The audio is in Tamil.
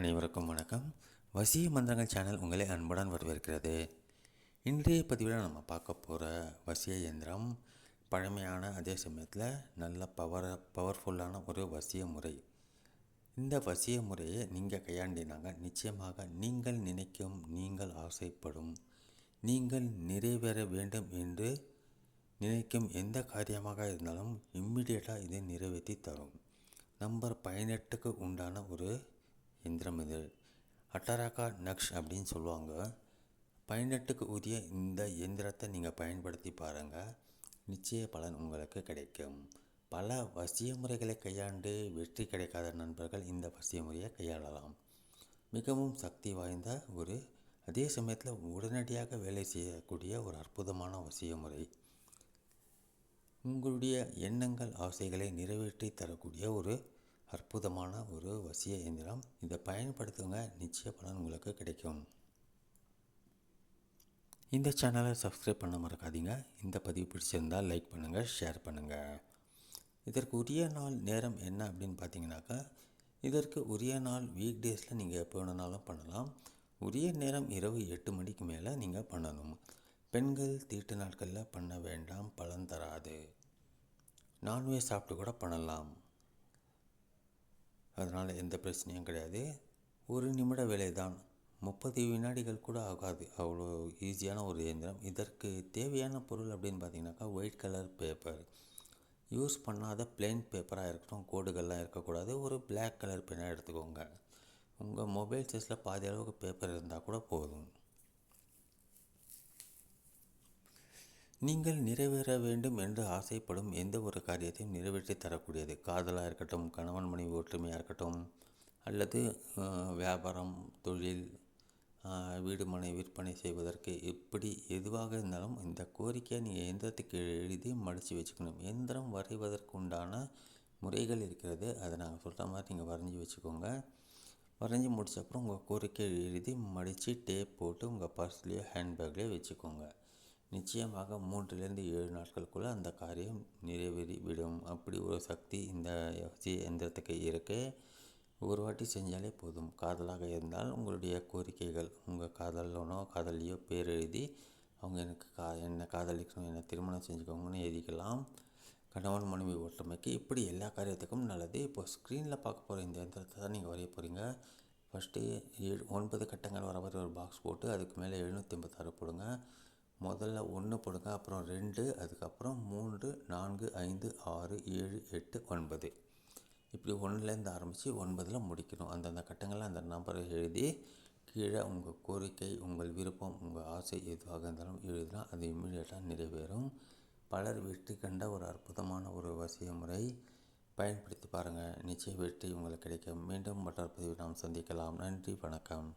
அனைவருக்கும் வணக்கம். வசிய மந்திரங்கள் சேனல் உங்களை அன்புடன் வரவேற்கிறது. இன்றைய பதிவில் நம்ம பார்க்க போகிற வசிய இயந்திரம் பழமையான அதே சமயத்தில் நல்ல பவர் பவர்ஃபுல்லான ஒரு வசிய முறை. இந்த வசிய முறையை நீங்கள் கையாண்டினாங்க நிச்சயமாக நீங்கள் நினைக்கும் நீங்கள் ஆசைப்படும் நீங்கள் நிறைவேற வேண்டும் என்று நினைக்கும் எந்த காரியமாக இருந்தாலும் இம்மிடியேட்டாக இதை நிறைவேற்றி தரும். நம்பர் பதினெட்டுக்கு உண்டான ஒரு எந்திரம் இது. அட்டராக்கா நக்ஷ் அப்படின்னு சொல்லுவாங்க. பயனட்டுக்கு உரிய இந்த இயந்திரத்தை நீங்கள் பயன்படுத்தி பாருங்கள் நிச்சய பலன் உங்களுக்கு கிடைக்கும். பல வசிய முறைகளை கையாண்டு வெற்றி கிடைக்காத நண்பர்கள் இந்த வசிய முறையை கையாளலாம். மிகவும் சக்தி வாய்ந்த ஒரு அதே சமயத்தில் உடனடியாக வேலை செய்யக்கூடிய ஒரு அற்புதமான வசிய முறை உங்களுடைய எண்ணங்கள் ஆசைகளை நிறைவேற்றி தரக்கூடிய ஒரு அற்புதமான ஒரு வசிய இயந்திரம் இதை பயன்படுத்துங்க நிச்சய பலன் உங்களுக்கு கிடைக்கும். இந்த சேனலை சப்ஸ்கிரைப் பண்ண மறக்காதீங்க. இந்த பதிவு பிடிச்சிருந்தால் லைக் பண்ணுங்கள் ஷேர் பண்ணுங்கள் இதற்கு உரிய நாள் நேரம் என்ன அப்படின்னு பார்த்தீங்கன்னாக்கா இதற்கு உரிய நாள் வீக் டேஸில் நீங்கள் எப்போ வேணுனாலும் பண்ணலாம். உரிய நேரம் இரவு எட்டு மணிக்கு மேலே நீங்கள் பண்ணணும். பெண்கள் தீட்டு நாட்களில் பண்ண வேண்டாம் பலன் தராது. நான்வெஜ் சாப்பிட்டு கூட பண்ணலாம். அதனால் எந்த பிரச்சனையும் கிடையாது. ஒரு நிமிட வேலை தான் முப்பது வினாடிகள் கூட ஆகாது. அவ்வளோ ஈஸியான ஒரு இயந்திரம். இதற்கு தேவையான பொருள் அப்படின்னு பார்த்தீங்கன்னாக்கா ஒயிட் கலர் பேப்பர் யூஸ் பண்ணாத பிளெயின் பேப்பராக இருக்கட்டும் கோடுகள்லாம் இருக்கக்கூடாது. ஒரு பிளாக் கலர் பெண்ணாக எடுத்துக்கோங்க. உங்கள் மொபைல் சைஸில் பாதி அளவுக்கு பேப்பர் இருந்தால் கூட போதும். நீங்கள் நிறைவேற வேண்டும் என்று ஆசைப்படும் எந்த ஒரு காரியத்தையும் நிறைவேற்றி தரக்கூடியது. காதலாக இருக்கட்டும் கணவன் மனைவி ஒற்றுமையாக இருக்கட்டும் அல்லது வியாபாரம் தொழில் வீடு மனை விற்பனை செய்வதற்கு எப்படி எதுவாக இருந்தாலும் இந்த கோரிக்கையை நீங்கள் எந்திரத்துக்கு எழுதி மடித்து வச்சுக்கணும். எந்திரம் வரைவதற்கு உண்டான முறைகள் இருக்கிறது. அதை நாங்கள் சொல்கிற மாதிரி நீங்கள் வரைஞ்சி வச்சுக்கோங்க. வரைஞ்சி முடிச்ச அப்புறம் உங்கள் கோரிக்கை எழுதி மடித்து டேப் போட்டு உங்கள் பர்ஸ்லேயோ ஹேண்ட்பேக்லேயோ வச்சுக்கோங்க. நிச்சயமாக மூன்றிலிருந்து ஏழு நாட்களுக்குள்ளே அந்த காரியம் நிறைவேறி விடும். அப்படி ஒரு சக்தி இந்த எந்திரத்துக்கு இருக்குது ஒரு வாட்டி செஞ்சாலே போதும். காதலாக இருந்தால் உங்களுடைய கோரிக்கைகள் உங்கள் காதலனோ காதலியோ பேர் எழுதி அவங்க எனக்கு கா என்னை காதலிக்கணும் என்னை திருமணம் செஞ்சுக்கோங்கன்னு எழுதிக்கலாம். கணவன் மனைவி ஒற்றுமைக்கு இப்படி எல்லா காரியத்துக்கும் நல்லது. இப்போ ஸ்க்ரீனில் பார்க்க போகிற இந்த எந்திரத்தை தான் நீங்கள் வரைய போகிறீங்க ஃபஸ்ட்டு ஏழு ஒன்பது கட்டங்கள் வர மாதிரி ஒரு பாக்ஸ் போட்டு அதுக்கு மேலே எழுநூற்றி ஐம்பத்தாறு போடுங்க. முதல்ல ஒன்று போடுங்க அப்புறம் ரெண்டு அதுக்கப்புறம் மூன்று நான்கு ஐந்து ஆறு ஏழு எட்டு ஒன்பது. இப்படி ஒன்றுலேருந்து ஆரம்பித்து ஒன்பதில் முடிக்கணும். அந்தந்த கட்டங்களில் அந்த நம்பரை எழுதி கீழே உங்கள் கோரிக்கை உங்கள் விருப்பம் உங்கள் ஆசை எதுவாக இருந்தாலும் எழுதினா அது இம்மிடியேட்டாக நிறைவேறும். பலர் வெற்றி கண்ட ஒரு அற்புதமான ஒரு வசிய முறை. பயன்படுத்தி பாருங்கள். நிச்சய வெற்றி உங்களுக்கு கிடைக்கும். மீண்டும் மற்றொரு பதிவு நாம் சந்திக்கலாம். நன்றி வணக்கம்.